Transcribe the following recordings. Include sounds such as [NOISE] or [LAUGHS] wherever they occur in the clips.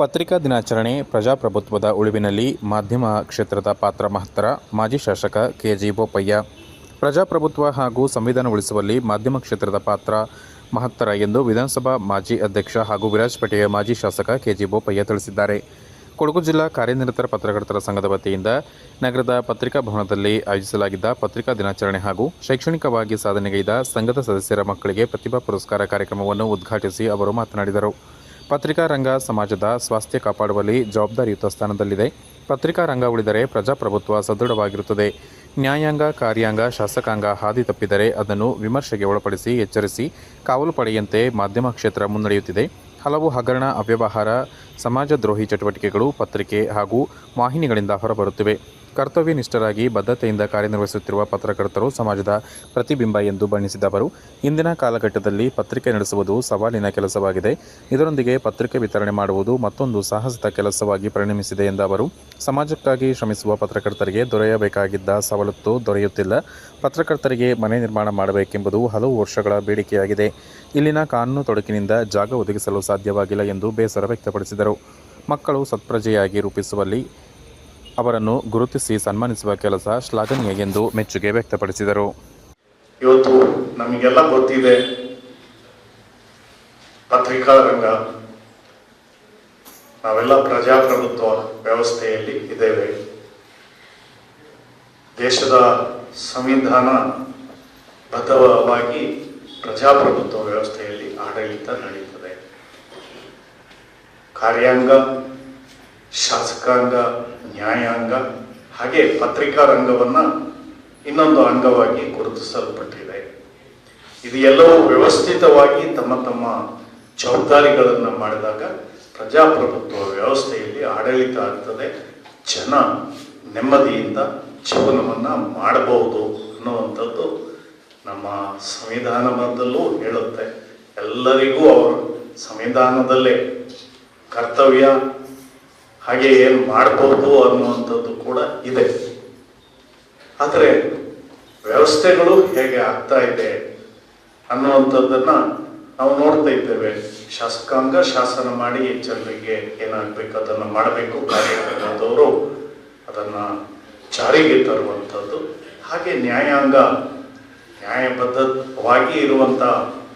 ಪತ್ರಿಕಾ ದಿನಾಚರಣೆ ಪ್ರಜಾಪ್ರಭುತ್ವದ ಉಳಿವಿನಲ್ಲಿ ಮಾಧ್ಯಮ ಕ್ಷೇತ್ರದ ಪಾತ್ರ ಮಹತ್ತರ, ಮಾಜಿ ಶಾಸಕ ಕೆಜಿ ಬೋಪಯ್ಯ. ಪ್ರಜಾಪ್ರಭುತ್ವ ಹಾಗೂ ಸಂವಿಧಾನ ಉಳಿಸುವಲ್ಲಿ ಮಾಧ್ಯಮ ಕ್ಷೇತ್ರದ ಪಾತ್ರ ಮಹತ್ತರ ಎಂದು ವಿಧಾನಸಭಾ ಮಾಜಿ ಅಧ್ಯಕ್ಷ ಹಾಗೂ ವಿರಾಜಪೇಟೆಯ ಮಾಜಿ ಶಾಸಕ ಕೆಜಿ ಬೋಪಯ್ಯ ತಿಳಿಸಿದ್ದಾರೆ. ಕೊಡಗು ಜಿಲ್ಲಾ ಕಾರ್ಯನಿರತರ ಪತ್ರಕರ್ತರ ಸಂಘದ ವತಿಯಿಂದ ನಗರದ ಪತ್ರಿಕಾ ಭವನದಲ್ಲಿ ಆಯೋಜಿಸಲಾಗಿದ್ದ ಪತ್ರಿಕಾ ದಿನಾಚರಣೆ ಹಾಗೂ ಶೈಕ್ಷಣಿಕವಾಗಿ ಸಾಧನೆಗೈದ ಸಂಘದ ಸದಸ್ಯರ ಮಕ್ಕಳಿಗೆ ಪ್ರತಿಭಾ ಪುರಸ್ಕಾರ ಕಾರ್ಯಕ್ರಮವನ್ನು ಉದ್ಘಾಟಿಸಿ ಅವರು ಮಾತನಾಡಿದರು. ಪತ್ರಿಕಾ ರಂಗ ಸಮಾಜದ ಸ್ವಾಸ್ಥ್ಯ ಕಾಪಾಡುವಲ್ಲಿ ಜವಾಬ್ದಾರಿಯುತ ಸ್ಥಾನದಲ್ಲಿದೆ. ಪತ್ರಿಕಾ ರಂಗ ಉಳಿದರೆ ಪ್ರಜಾಪ್ರಭುತ್ವ ಸದೃಢವಾಗಿರುತ್ತದೆ. ನ್ಯಾಯಾಂಗ, ಕಾರ್ಯಾಂಗ, ಶಾಸಕಾಂಗ ಹಾದಿ ತಪ್ಪಿದರೆ ಅದನ್ನು ವಿಮರ್ಶೆಗೆ ಒಳಪಡಿಸಿ ಎಚ್ಚರಿಸಿ ಕಾವಲು ಪಡೆಯಂತೆ ಮಾಧ್ಯಮ ಕ್ಷೇತ್ರ ಮುನ್ನಡೆಯುತ್ತಿದೆ. ಹಲವು ಹಗರಣ ಅವ್ಯವಹಾರ ಸಮಾಜದ್ರೋಹಿ ಚಟುವಟಿಕೆಗಳು, ಪತ್ರಿಕೆ ಹಾಗೂ ವಾಹಿನಿಗಳಿಂದ ಹೊರಬರುತ್ತಿವೆ. ಕರ್ತವ್ಯನಿಷ್ಠರಾಗಿ ಬದ್ಧತೆಯಿಂದ ಕಾರ್ಯನಿರ್ವಹಿಸುತ್ತಿರುವ ಪತ್ರಕರ್ತರು ಸಮಾಜದ ಪ್ರತಿಬಿಂಬ ಎಂದು ಬಣ್ಣಿಸಿದ ಅವರು ಇಂದಿನ ಕಾಲಘಟ್ಟದಲ್ಲಿ ಪತ್ರಿಕೆ ನಡೆಸುವುದು ಸವಾಲಿನ ಕೆಲಸವಾಗಿದೆ. ಇದರೊಂದಿಗೆ ಪತ್ರಿಕೆ ವಿತರಣೆ ಮಾಡುವುದು ಮತ್ತೊಂದು ಸಾಹಸದ ಕೆಲಸವಾಗಿ ಪರಿಣಮಿಸಿದೆ ಎಂದ ಅವರು, ಸಮಾಜಕ್ಕಾಗಿ ಶ್ರಮಿಸುವ ಪತ್ರಕರ್ತರಿಗೆ ದೊರೆಯಬೇಕಾಗಿದ್ದ ಸವಲತ್ತು ದೊರೆಯುತ್ತಿಲ್ಲ. ಪತ್ರಕರ್ತರಿಗೆ ಮನೆ ನಿರ್ಮಾಣ ಮಾಡಬೇಕೆಂಬುದು ಹಲವು ವರ್ಷಗಳ ಬೇಡಿಕೆಯಾಗಿದೆ. ಇಲ್ಲಿನ ಕಾನೂನು ತೊಡಕಿನಿಂದ ಜಾಗ ಒದಗಿಸಲು ಸಾಧ್ಯವಾಗಿಲ್ಲ ಎಂದು ಬೇಸರ ವ್ಯಕ್ತಪಡಿಸಿದರು. ಮಕ್ಕಳು ಸತ್ಪ್ರಜೆಯಾಗಿ ರೂಪಿಸುವಲ್ಲಿ ಅವರನ್ನು ಗುರುತಿಸಿ ಸನ್ಮಾನಿಸುವ ಕೆಲಸ ಶ್ಲಾಘನೀಯ ಎಂದು ಮೆಚ್ಚುಗೆ ವ್ಯಕ್ತಪಡಿಸಿದರು. ಇವತ್ತು ನಮಗೆಲ್ಲ ಗೊತ್ತಿದೆ ಪತ್ರಿಕಾ ರಂಗ ನಾವೆಲ್ಲ ಪ್ರಜಾಪ್ರಭುತ್ವ ವ್ಯವಸ್ಥೆಯಲ್ಲಿ ಇದ್ದೇವೆ. ದೇಶದ ಸಂವಿಧಾನ ಬದ್ಧವಾಗಿ ಪ್ರಜಾಪ್ರಭುತ್ವ ವ್ಯವಸ್ಥೆಯಲ್ಲಿ ಆಡಳಿತ ನಡೆಯುತ್ತದೆ ಕಾರ್ಯಾಂಗ, ಶಾಸಕಾಂಗ, ನ್ಯಾಯಾಂಗ, ಹಾಗೆ ಪತ್ರಿಕಾ ರಂಗವನ್ನ ಇನ್ನೊಂದು ಅಂಗವಾಗಿ ಗುರುತಿಸಲ್ಪಟ್ಟಿದೆ. ಇದು ಎಲ್ಲವೂ ವ್ಯವಸ್ಥಿತವಾಗಿ ತಮ್ಮ ತಮ್ಮ ಜವಾಬ್ದಾರಿಗಳನ್ನು ಮಾಡಿದಾಗ ಪ್ರಜಾಪ್ರಭುತ್ವ ವ್ಯವಸ್ಥೆಯಲ್ಲಿ ಆಡಳಿತ ಆಗ್ತದೆ, ಜನ ನೆಮ್ಮದಿಯಿಂದ ಜೀವನವನ್ನು ಮಾಡಬಹುದು ಅನ್ನುವಂಥದ್ದು ನಮ್ಮ ಸಂವಿಧಾನದಲ್ಲೂ ಹೇಳುತ್ತೆ. ಎಲ್ಲರಿಗೂ ಅವರು ಸಂವಿಧಾನದಲ್ಲೇ ಕರ್ತವ್ಯ ಹಾಗೆ ಏನು ಮಾಡ್ಬೋದು ಅನ್ನುವಂಥದ್ದು ಕೂಡ ಇದೆ. ಆದರೆ ವ್ಯವಸ್ಥೆಗಳು ಹೇಗೆ ಆಗ್ತಾ ಇದೆ ಅನ್ನುವಂಥದ್ದನ್ನು ನಾವು ನೋಡ್ತಾ ಇದ್ದೇವೆ. ಶಾಸಕಾಂಗ ಶಾಸನ ಮಾಡಿ ಜನರಿಗೆ ಏನಾಗಬೇಕು, ಅದನ್ನು ಮಾಡಬೇಕು ಕಾರ್ಯಕ್ರಮದವರು ಅದನ್ನು ಜಾರಿಗೆ ತರುವಂಥದ್ದು. ಹಾಗೆ ನ್ಯಾಯಾಂಗ, ನ್ಯಾಯಬದ್ಧವಾಗಿ ಇರುವಂಥ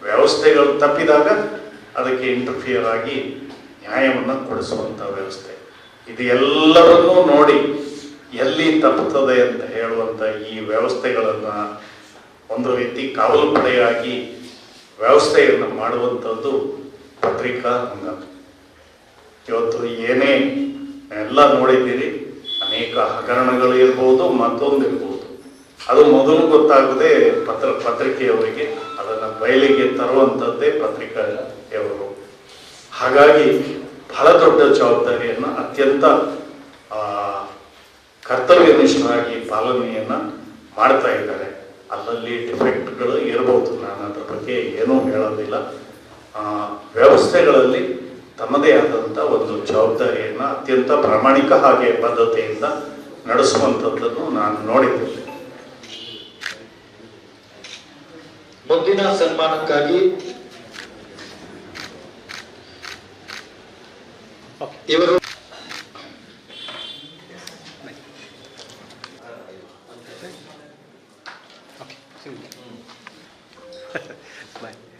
ವ್ಯವಸ್ಥೆಗಳು ತಪ್ಪಿದಾಗ ಅದಕ್ಕೆ ಇಂಟರ್ಫಿಯರ್ ಆಗಿ ನ್ಯಾಯವನ್ನು ಕೊಡಿಸುವಂಥ ವ್ಯವಸ್ಥೆ. ಇದು ಎಲ್ಲರನ್ನೂ ನೋಡಿ ಎಲ್ಲಿ ತಪ್ಪುತ್ತದೆ ಅಂತ ಹೇಳುವಂಥ ಈ ವ್ಯವಸ್ಥೆಗಳನ್ನು ಒಂದು ರೀತಿ ಕಾವಲು ಪಡೆಯಾಗಿ ವ್ಯವಸ್ಥೆಯನ್ನು ಮಾಡುವಂಥದ್ದು ಪತ್ರಿಕಾ ರಂಗ ಇವತ್ತು ಏನೇ ಎಲ್ಲ ನೋಡಿದ್ದೀರಿ, ಅನೇಕ ಹಗರಣಗಳು ಇರ್ಬೋದು, ಮತ್ತೊಂದು ಇರ್ಬೋದು. ಅದು ಮೊದಲು ಗೊತ್ತಾಗದೆ ಪತ್ರ ಪತ್ರಿಕೆಯವರಿಗೆ ಅದನ್ನು ಬಯಲಿಗೆ ತರುವಂಥದ್ದೇ ಪತ್ರಿಕೆಯವರು ಹಾಗಾಗಿ ಬಹಳ ದೊಡ್ಡ ಜವಾಬ್ದಾರಿಯನ್ನು ಅತ್ಯಂತ ಆ, ಪಾಲನೆಯನ್ನು ಮಾಡ್ತಾ ಇದ್ದಾರೆ. ಅಲ್ಲಲ್ಲಿ ಡಿಫೆಕ್ಟ್ಗಳು ಇರಬಹುದು ನಾನು ಅದರ ಬಗ್ಗೆ ಏನೂ ಹೇಳೋದಿಲ್ಲ. ವ್ಯವಸ್ಥೆಗಳಲ್ಲಿ ತಮ್ಮದೇ ಆದಂಥ ಒಂದು ಜವಾಬ್ದಾರಿಯನ್ನು ಅತ್ಯಂತ ಪ್ರಾಮಾಣಿಕ ಹಾಗೆ ಬದ್ಧತೆಯಿಂದ ನಡೆಸುವಂಥದ್ದನ್ನು ನಾನು ನೋಡಿದ್ದೇನೆ. ಮುಂದಿನ ಸನ್ಮಾನಕ್ಕಾಗಿ ಇವರು Bye. [LAUGHS]